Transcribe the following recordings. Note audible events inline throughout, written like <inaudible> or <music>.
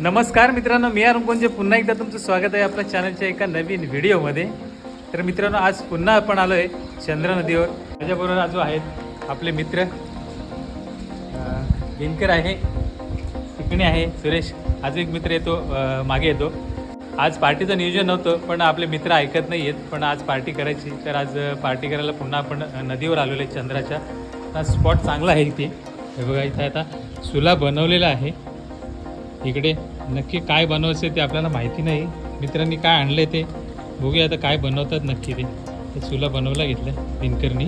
नमस्कार मित्रांनो मी अरुण पुन्हा एकदा तुमचं स्वागत आहे आपल्या चॅनलच्या एका नवीन व्हिडिओमध्ये तर मित्रांनो आज पुन्हा आपण आलो आहे चंद्र नदीवर. माझ्याबरोबर आज आहेत आपले मित्र दिनकर आहे चिकणे आहे सुरेश. आज एक मित्र येतो मागे येतो. आज पार्टीचं नियोजन नव्हतं पण आपले मित्र ऐकत नाही आहेत पण आज पार्टी करायची. तर आज पार्टी करायला पुन्हा आपण नदीवर आलेलो आहे चंद्राच्या. हा स्पॉट चांगला आहे इथे. हे बघा इथं आता सुला बनवलेला आहे. इकडे नक्की काय बनवायचं ते आपल्याला माहिती नाही. मित्रांनी काय आणलं ते बघूया आता काय बनवतात नक्की ते. ते चुला बनवला घेतलं दिनकरनी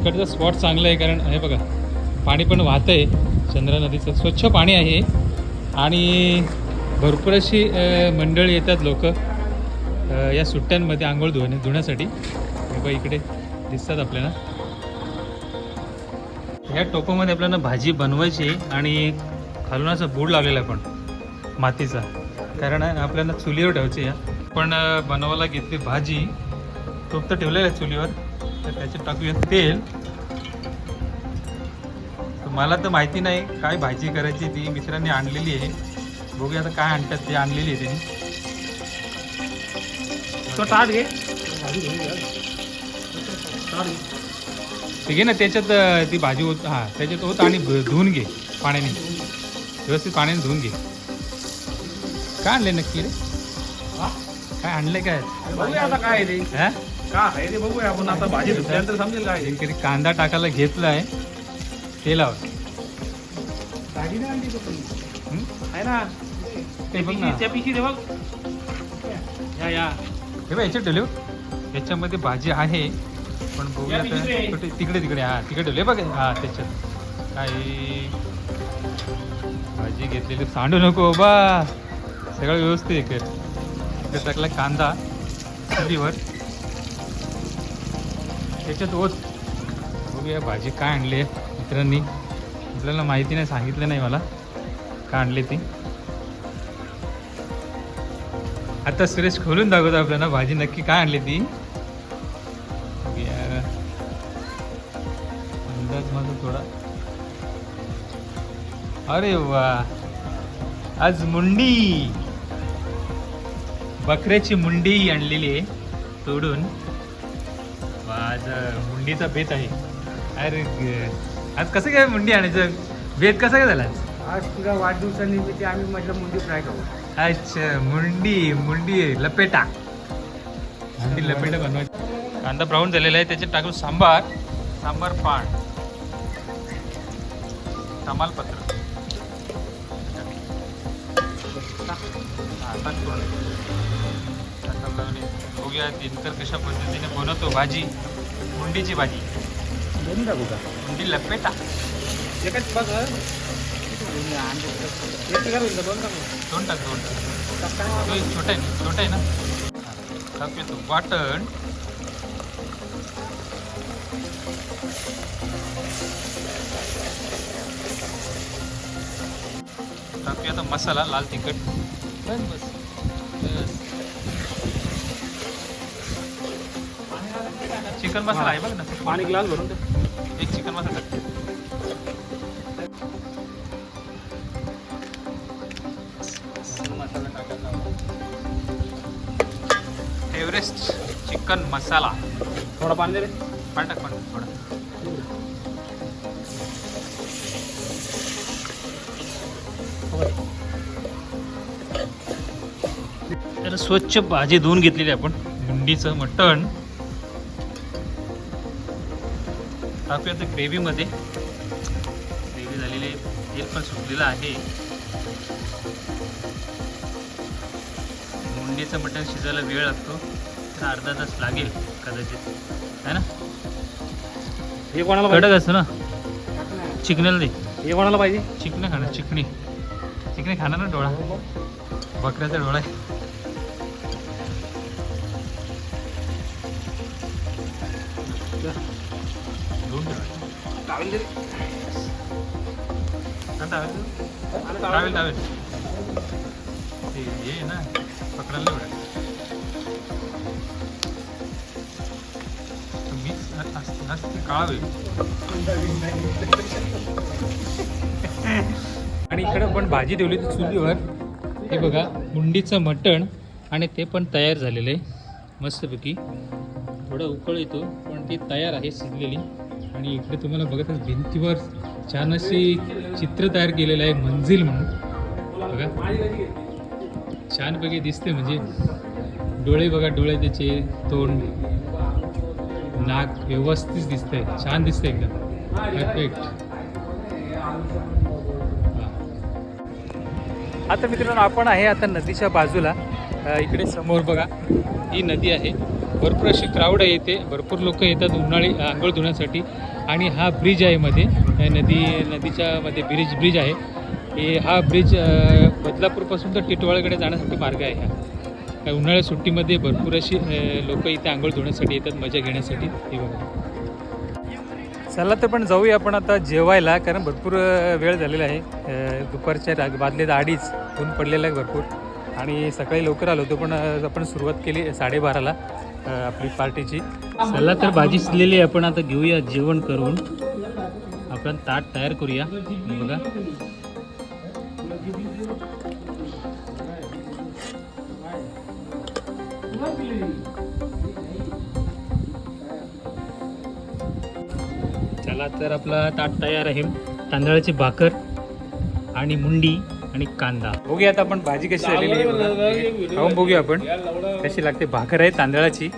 इकडचं स्पॉट चांगलं आहे कारण हे बघा पाणी पण वाहतं आहे. चंद्रा नदीचं स्वच्छ पाणी आहे. आणि भरपूर अशी मंडळी येतात लोक या सुट्ट्यांमध्ये आंघोळ धुणे धुण्यासाठी. हे बघा इकडे दिसतात आपल्याला. ह्या टोपामध्ये आपल्याला भाजी बनवायची आणि खालून असं बूड लावलेला आहे पण मातीचा. कारण आपल्याला चुलीवर ठेवायची या पण बनवायला घेतली भाजी टोप तर ठेवलेलं आहे चुलीवर. तर त्याच्यात टाकूया तेल. तर मला तर माहिती नाही काय भाजी करायची ती. मित्रांनी आणलेली आहे. बघूया आता काय आणतात ती आणलेली आहे त्यांनी. तो टाट घे. ठीक आहे ना त्याच्यात ती भाजी होत हां त्याच्यात होत आणि धुवून घे पाण्याने. व्यवस्थित पाण्याने धुवून घे. काय आणले नक्की रे? काय आणले काय? बघूया आता काय ते. हा? का आहे ते बघूया आपण. आता भाजी धुतल्यानंतर समजेल काय आहे. काहीतरी कांदा टाकायला घेतला आहे तेलावर हं? आहे ना? ते बघ ना. त्या पिशी दे बघ. या या. हे बघ याच्यात ठेवले याच्यामध्ये भाजी आहे. पण बघूया या आता तिकडे. कुठे तिकडे तिकडे. हा तिकडे ठेवले बघ. हा त्याच्यात. काय? भाजी घेतलेली सांडू नको बा सगळं व्यवस्थित आहे कर इकडे टाकला कांदा चुलीवर त्याच्यात ओत. बघूया भाजी काय आणली आहे मित्रांनी. आपल्याला माहिती नाही सांगितलं नाही मला. काय आणली ती. आता सुरेश खोलून दाखवतो आपल्याला भाजी नक्की काय आणली ती. अरे वा. आज मुंडी. बकऱ्याची मुंडी आणलेली आहे तोडून. आज मुंडीचा बेत आहे. अरे आज कसं काय मुंडी आणायचं? बेत कसा काय झाला आज? आज तुझ्या वाढदिवसानिमित्त आम्ही म्हटलं मुंडी फ्राय करू. अच्छा मुंडी मुंडी लपेटा. मुंडी लपेटा बनवायची. कांदा ब्राऊन झालेला आहे त्याच्यात टाकून सांबार सांबार पान. तमालपत्र. हा, थोडं. टाकायला लावले. बघूया दिनकर कशा पद्धतीने बनवतो भाजी. मुंडीची भाजी. दोन्ही टाकू का मुंडी लपेटा एकच बघ दोन टाकू दोन टाक दोन टाक. छोटा आहे छोटा आहे ना? टाकूया तो. वाटण. टाकूया आता मसाला लाल तिखट. बस बस. बस. चिकन मसाला आहे बघ ना. पाणी ग्लास भरून दे. एक चिकन मसाला. टाक एव्हरेस्ट चिकन मसाला थोडा पाणी दे रे. पाणी टाक पाणी तर स्वच्छ भाजी धुवून घेतलेली आपण. मुंडीचं मटण. टाकूया आता ग्रेव्हीमध्ये ग्रेव्ही झालेली आहे. तेल पण सुटलेलं आहे. मुंडीचं मटण शिजायला वेळ लागतो. तर अर्धा तास लागेल कदाचित. है ना? हे कोणाला कडक असतं ना? चिकण्याला दे. हे कोणाला पाहिजे? चिकणे खाणार. चिकणी. चिकणे खाणार ना डोळा? बकऱ्याचा डोळा आहे. धुवून टावेल टावेल आणि ते हे ना पकडायला एवढं मिक्स असते काळा होईल आणि इकडं पण भाजी ठेवली होती चुलीवर. हे बघा मुंडीचं मटण आणि ते पण तयार झालेलं आहे. मस्तपैकी. थोडा उकळ येतो पण ती तयार आहे शिजलेली. आणि इकडे तुम्हाला बघतच भिंतीवर छान अशी चित्र तयार केलेलं आहे मंजिल म्हणून. बघा. छानपैकी दिसते म्हणजे डोळे बघा डोळे त्याचे तोंड नाक व्यवस्थित दिसतंय. छान दिसतंय एकदम. परफेक्ट आता मित्रांनो आपण आहे आता नदीच्या बाजूला. इकडे समोर बघा ही नदी आहे. भरपूर अशी क्राऊड आहे इथे. भरपूर लोक येतात उन्हाळी आंघोळ धुण्यासाठी. आणि हा ब्रिज आहे मध्ये. नदी नदीच्या मध्ये ब्रिज ब्रिज आहे. हे हा ब्रिज बदलापूरपासून तर टिटवाळकडे जाण्यासाठी मार्ग आहे हा. उन्हाळ्या सुट्टीमध्ये भरपूर अशी लोक इथे आंघोळ धुण्यासाठी येतात मजा घेण्यासाठी. हे बघा. चला तर पण जाऊया आपण आता जेवायला कारण भरपूर वेळ झालेला आहे. दुपारच्या राग- बादलेत अडीच ऊन पडलेलं आहे भरपूर. आणि सकाळी लवकर आलो होतो पण आपण सुरुवात केली साडेबाराला. आपली पार्टीची. चला तर भाजी शिजलेली आहे. आपण आता घेऊया जेवण करून. आपण ताट तयार करूया. बघा. चला तर आपला ताट तयार आहे. तांदळाची भाकर आणि मुंडी. आणि कांदा. बघूया आता आपण भाजी कशी झालेली खाऊन बघूया आपण. कशी लागते भाकर आहे तांदळाची.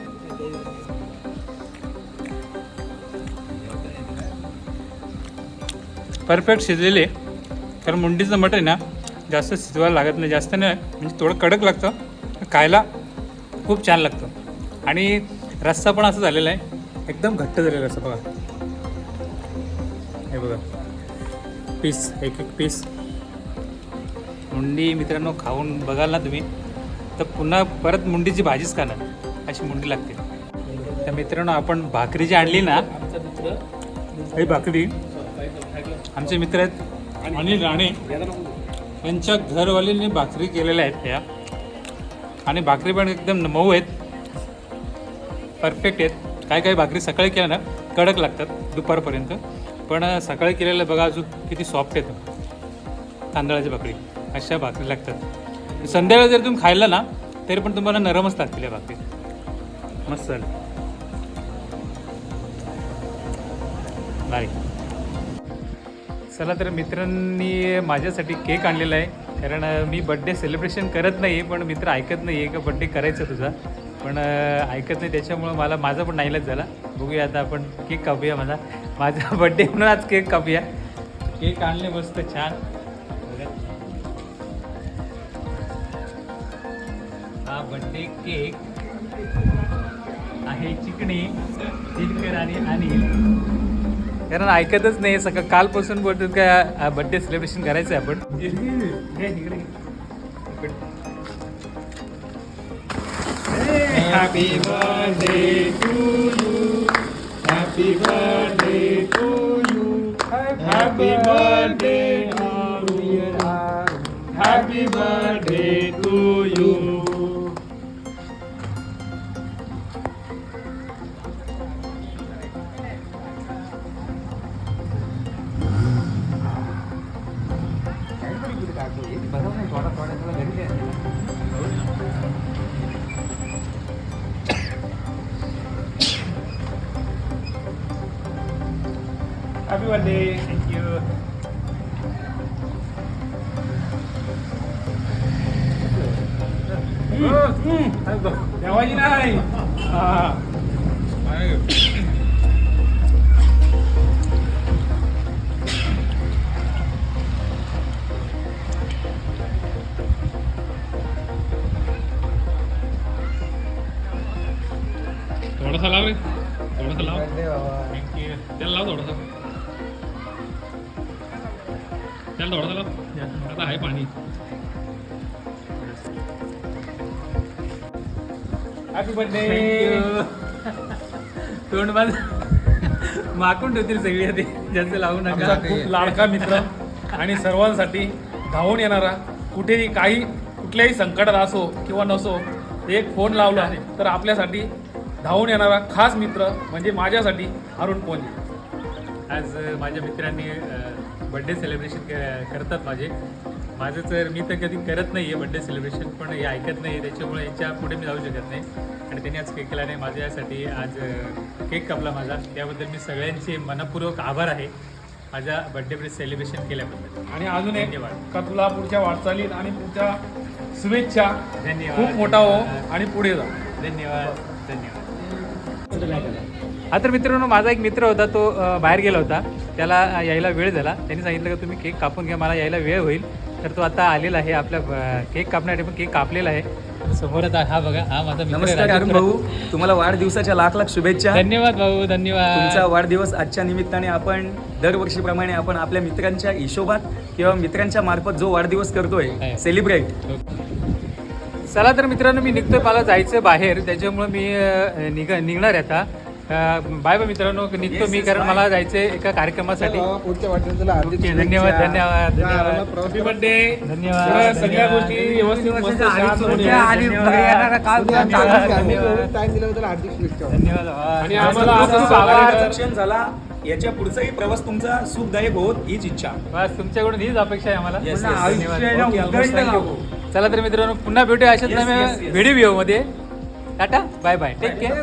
परफेक्ट शिजलेले कारण मुंडीचं मटण आहे ना जास्त शिजवायला लागत नाही. जास्त नाही म्हणजे थोडं कडक लागतं. खायला खूप छान लागतं. आणि रस्सा पण असं झालेला आहे. एकदम घट्ट झालेला रस्सा बघा. हे बघा. पीस एक एक पीस. मुंडी मित्रांनो खाऊन बघाल ना तुम्ही. तर पुन्हा परत मुंडीची भाजीच खाणार. अशी मुंडी लागते. तर मित्रांनो आपण भाकरी जी आणली ना ही भाकरी. आमचे मित्र आहेत अनिल राणे. यांच्या घरवाल्यांनी भाकरी केलेल्या आहेत त्या. आणि भाकरी पण एकदम मऊ आहेत. परफेक्ट आहेत. काय काय भाकरी सकाळी केल्या ना कडक लागतात दुपारपर्यंत. पण सकाळी केलेल्या बघा अजून किती सॉफ्ट आहेत. तांदळाची भाकरी. अशा भाकरी लागतात. संध्याकाळी जर तुम्ही खायला ना तरी पण तुम्हाला नरमच लागतील या भाकरी. मस्त झालं. चला तर मित्रांनी माझ्यासाठी केक आणलेला आहे. कारण मी बड्डे सेलिब्रेशन करत नाही पण मित्र ऐकत नाही आहे का बड्डे करायचा तुझा. पण ऐकत नाही त्याच्यामुळं मला माझा पण नाहीलाच झाला. बघूया आता आपण केक कापूया माझा <laughs> माझा बड्डे म्हणून आज केक कापूया. केक आणले मस्त छान. Birthday cake. आहे चिकणी दिनकर आणि अनिल कारण ऐकतच नाही सकाळ कालपासून बोलतात का बर्थडे सेलिब्रेशन करायचं आहे आपण. हॅपी बर्थडे जेवायची नाही थोडासा लाव रे थोडासा लाव थँक्यू त्याला लाव थोडासा त्याला थोडासा लाव आता आहे पाणी हॅपी बर्थडे तोंड माझ माकून ठेवतील सगळी ते जास्त लावू नका. खूप लाडका मित्र आणि सर्वांसाठी धावून येणारा कुठेही काही कुठल्याही संकटात असो किंवा नसो एक फोन लावला तर आपल्यासाठी धावून येणारा खास मित्र म्हणजे माझ्यासाठी अरुण पोंजे आज माझ्या मित्रांनी बड्डे सेलिब्रेशन करतात माझे. माझं तर मी तर कधी करत नाही आहे बड्डे सेलिब्रेशन पण हे ऐकत नाही त्याच्यामुळे याच्यापुढे मी जाऊ शकत नाही. आणि त्यांनी आज केक केला नाही. माझ्यासाठी आज केक कापला माझा. त्याबद्दल मी सगळ्यांचे मनपूर्वक आभार आहे. माझ्या बड्डे सेलिब्रेशन केल्याबद्दल. आणि अजून एक धन्यवाद. का तुला पुढच्या वाटचालीत आणि पुढच्या शुभेच्छा. धन्यवाद. खूप मोठा हो आणि पुढे जा. धन्यवाद. धन्यवाद. हा तर मित्रांनो माझा एक मित्र होता तो बाहेर गेला होता. त्याला यायला वेळ झाला. त्यांनी सांगितलं का तुम्ही केक कापून घ्या मला यायला वेळ होईल. तर तो आता आलेला आहे आपल्या केक कापण्यासाठी पण केक कापलेला आहे. तर समोरच हा हा बघा हा माझा मित्र नमस्कार अरुण. भाऊ. तुम्हाला वाढदिवसाच्या लाख लाख शुभेच्छा. धन्यवाद भाऊ धन्यवाद. तुमचा वाढदिवस आजच्या निमित्ताने आपण दरवर्षीप्रमाणे आपण आपल्या मित्रांच्या हिशोबात किंवा मित्रांच्या मार्फत जो वाढदिवस करतोय. सेलिब्रेट चला तर मित्रांनो मी निघतोय मला जायचं बाहेर. त्याच्यामुळे मी निघ निघणार आहे आता. बाय बाय मित्रांनो निघतो मी कारण. मला जायचंय एका कार्यक्रमासाठी. पुढच्या वाटत हार्दिक ओके, धन्यवाद. धन्यवाद धन्यवाद. सगळ्या. गोष्टी व्यवस्थित झाला. याच्या पुढचाही प्रवास तुमचा सुखदायक होत हीच इच्छा. बस तुमच्याकडून हीच अपेक्षा आहे आम्हाला. चला तर मित्रांनो पुन्हा भेटूया अशाच. व्हिडिओमध्ये. Tata bye bye take care